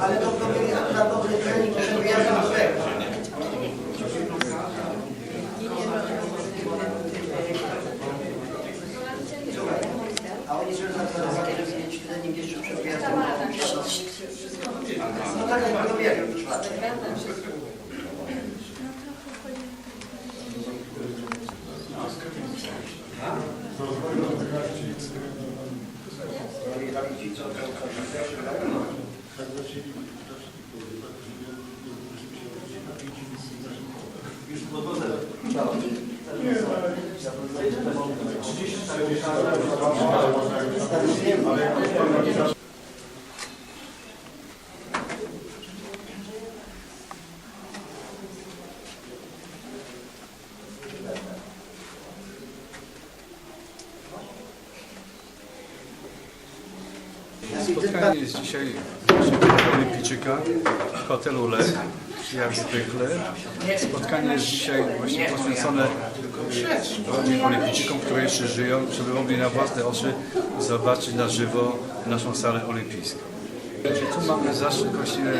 Ale to to mieli akurat dobry trening, że ja do tego. A oni sobie zadecydowali, żeby mieć trening jeszcze przed wyjazdem. No tak jak robię już Spotkanie jest dzisiaj Olimpijczyka w hotelu Lech, jak zwykle. Spotkanie jest dzisiaj właśnie poświęcone właśnie olimpijczykom, które jeszcze żyją, żeby mogli na własne oczy zobaczyć na żywo naszą salę olimpijską. Tu mamy zaszczyt właśnie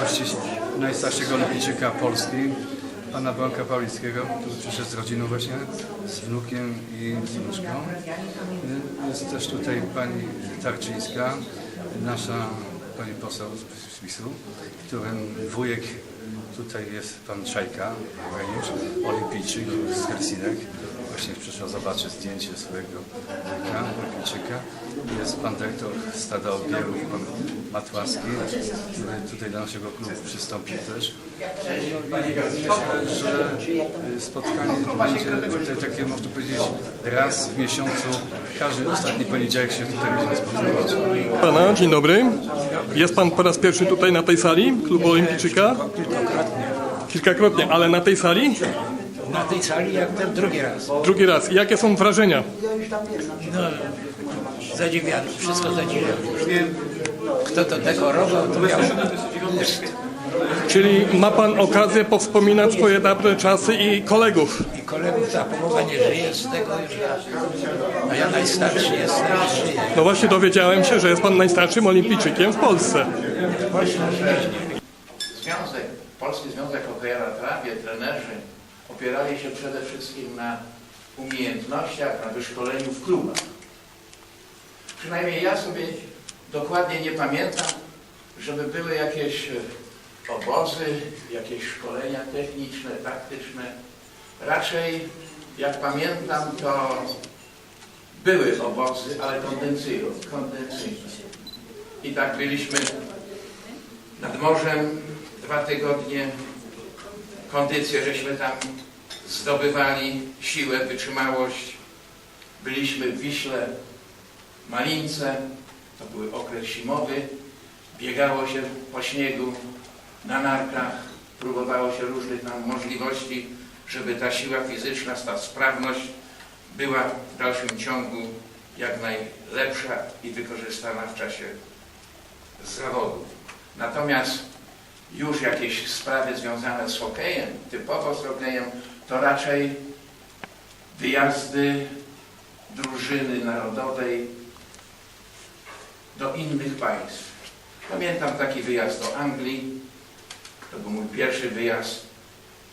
gościć najstarszego olimpijczyka Polski, pana Bronka Pawlickiego, który przyszedł z rodziną właśnie, z wnukiem i z wnuczką. Jest też tutaj pani Tarczyńska, nasza pani poseł z PiSu, którym wujek tutaj jest pan Czajka, olimpijczyk z Helsinek. Właśnie przyszedł zobaczyć zdjęcie swojego wujka, olimpijczyka. Jest pan dyrektor Stada Obierów, pan Matłaski, który tutaj do naszego klubu przystąpił też. Myślę, że spotkanie to będzie tutaj takie, można powiedzieć, raz w miesiącu. Każdy ostatni poniedziałek się tutaj będziemy spotykać. Pana, dzień dobry. Jest pan po raz pierwszy tutaj na tej sali klubu Olimpijczyka? Kilkakrotnie. Kilkakrotnie, ale na tej sali? Na tej sali jak ten drugi raz. Drugi raz. Jakie są wrażenia? No, zadziwiany, wszystko zadziwiany. Kto to dekorował, to miał. Czyli ma pan okazję powspominać swoje dawne czasy i kolegów. I kolegów ta połowa nie żyje z tego już. A ja najstarszy jestem żyję. No właśnie dowiedziałem się, że jest pan najstarszym olimpijczykiem w Polsce. Żyję. Związek, Polski Związek Hokeja na Trawie, trenerzy opierali się przede wszystkim na umiejętnościach, na wyszkoleniu w klubach. Przynajmniej ja sobie dokładnie nie pamiętam, żeby były jakieś e, obozy, jakieś szkolenia techniczne, taktyczne. Raczej, jak pamiętam, to były obozy, ale kondensyjne. I tak byliśmy nad morzem dwa tygodnie. Kondycję żeśmy tam zdobywali, siłę, wytrzymałość. Byliśmy w Wiśle, Malince, to był okres zimowy. Biegało się po śniegu, na narkach, próbowało się różnych tam możliwości, żeby ta siła fizyczna, ta sprawność była w dalszym ciągu jak najlepsza i wykorzystana w czasie zawodów. Natomiast już jakieś sprawy związane z hokejem, typowo z hokejem, to raczej wyjazdy drużyny narodowej do innych państw. Pamiętam taki wyjazd do Anglii. To był mój pierwszy wyjazd,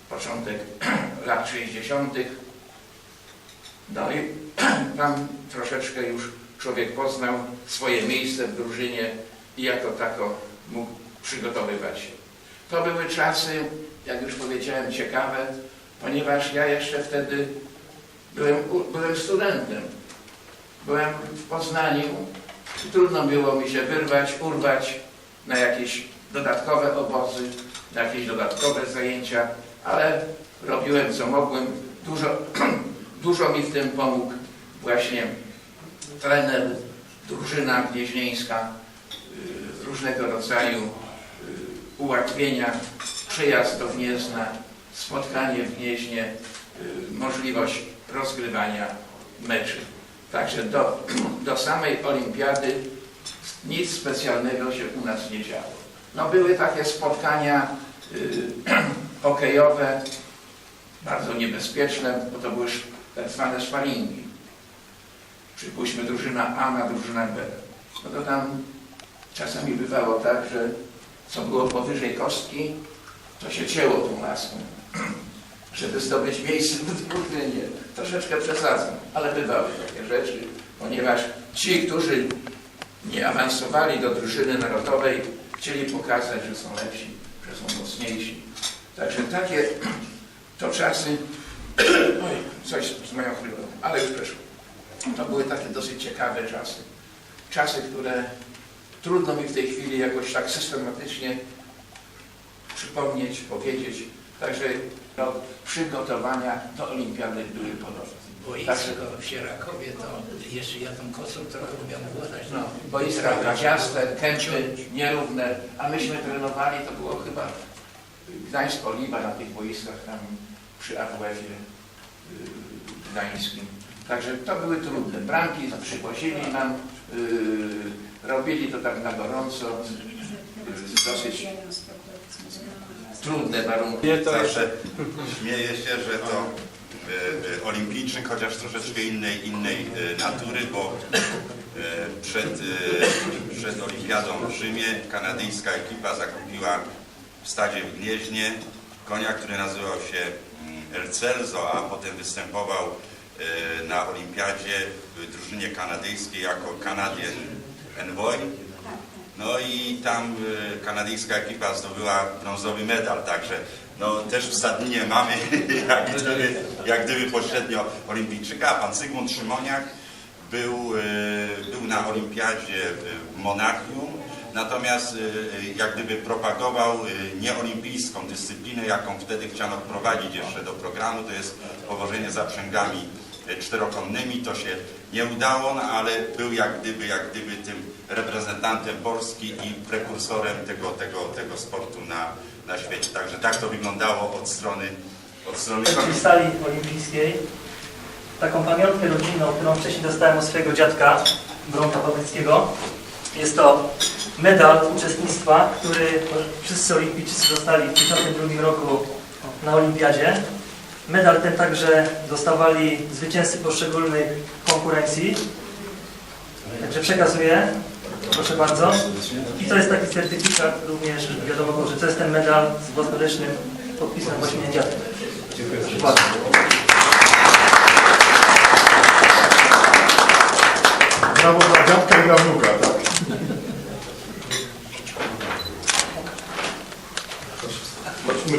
początek lat 60. No i tam troszeczkę już człowiek poznał swoje miejsce w drużynie i jako tako mógł przygotowywać się. To były czasy, jak już powiedziałem, ciekawe, ponieważ ja jeszcze wtedy byłem, byłem studentem. Byłem w Poznaniu trudno było mi się wyrwać, urwać na jakieś dodatkowe obozy, na jakieś dodatkowe zajęcia, ale robiłem co mogłem. Dużo, dużo mi w tym pomógł właśnie trener, drużyna gnieźnieńska, y, różnego rodzaju y, ułatwienia, przyjazd do Gniezna, spotkanie w Gnieźnie, y, możliwość rozgrywania meczy. Także do, do samej olimpiady nic specjalnego się u nas nie działo. No były takie spotkania y, hokejowe, bardzo niebezpieczne, bo to były tak zwane sparingi. Przypuśćmy drużyna A na drużynę B. No to tam czasami bywało tak, że co było powyżej kostki, to się cięło tą laską, żeby zdobyć miejsce w drużynie. Troszeczkę przesadzam, ale bywały takie rzeczy, ponieważ ci, którzy nie awansowali do drużyny narodowej, chcieli pokazać, że są lepsi, są mocniejsi. Także takie to czasy, oj, coś z moją chwilą, ale już przeszło. To były takie dosyć ciekawe czasy. Czasy, które trudno mi w tej chwili jakoś tak systematycznie przypomnieć, powiedzieć. Także no, przygotowania do olimpiady były podobne. Boisko w Sierakowie to jeszcze ja tą kosą trochę umiałem władać. No, boiska gaziaste, kępy nierówne, a myśmy trenowali, to było chyba Gdańsk Oliwa na tych boiskach tam przy AWF-ie yy, gdańskim. Także to były trudne. Bramki przywozili nam, yy, robili to tak na gorąco, yy, dosyć trudne warunki. Zawsze śmieję się, że to e, e, olimpijczyk, chociaż troszeczkę innej, innej e, natury, bo e, przed, e, przed olimpiadą w Rzymie kanadyjska ekipa zakupiła w stadzie w Gnieźnie konia, który nazywał się mm, El Celso, a potem występował e, na olimpiadzie w drużynie kanadyjskiej jako Canadian Envoy. No i tam y, kanadyjska ekipa zdobyła brązowy medal, także no, też w Stadninie mamy jak gdyby, jak gdyby pośrednio olimpijczyka, pan Zygmunt Szymoniak był, y, był na olimpiadzie w Monachium, natomiast y, jak gdyby propagował nieolimpijską dyscyplinę, jaką wtedy chciano wprowadzić jeszcze do programu, to jest powożenie zaprzęgami czterokonnymi, to się nie udało, no, ale był jak gdyby, jak gdyby tym reprezentantem Polski i prekursorem tego, tego, tego sportu na, na świecie. Także tak to wyglądało od strony, od strony sali olimpijskiej taką pamiątkę rodzinną, którą wcześniej dostałem od swojego dziadka, Bronka Pawlickiego. Jest to medal uczestnictwa, który wszyscy olimpijczycy dostali w 1952 roku na olimpiadzie. Medal ten także dostawali zwycięzcy poszczególnych konkurencji. Także przekazuję. Proszę bardzo. I to jest taki certyfikat również, wiadomo, że to jest ten medal z własnoręcznym podpisem właśnie dziadka. Proszę bardzo. Brawo dla dziadka i dla wnuka, tak. Chodźmy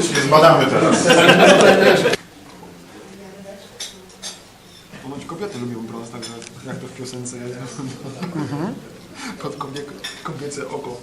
organoleptycznie zbadamy teraz. Ponoć kobiety lubią brąz, także jak to w piosence jest. Pod kobie, kobiece oko.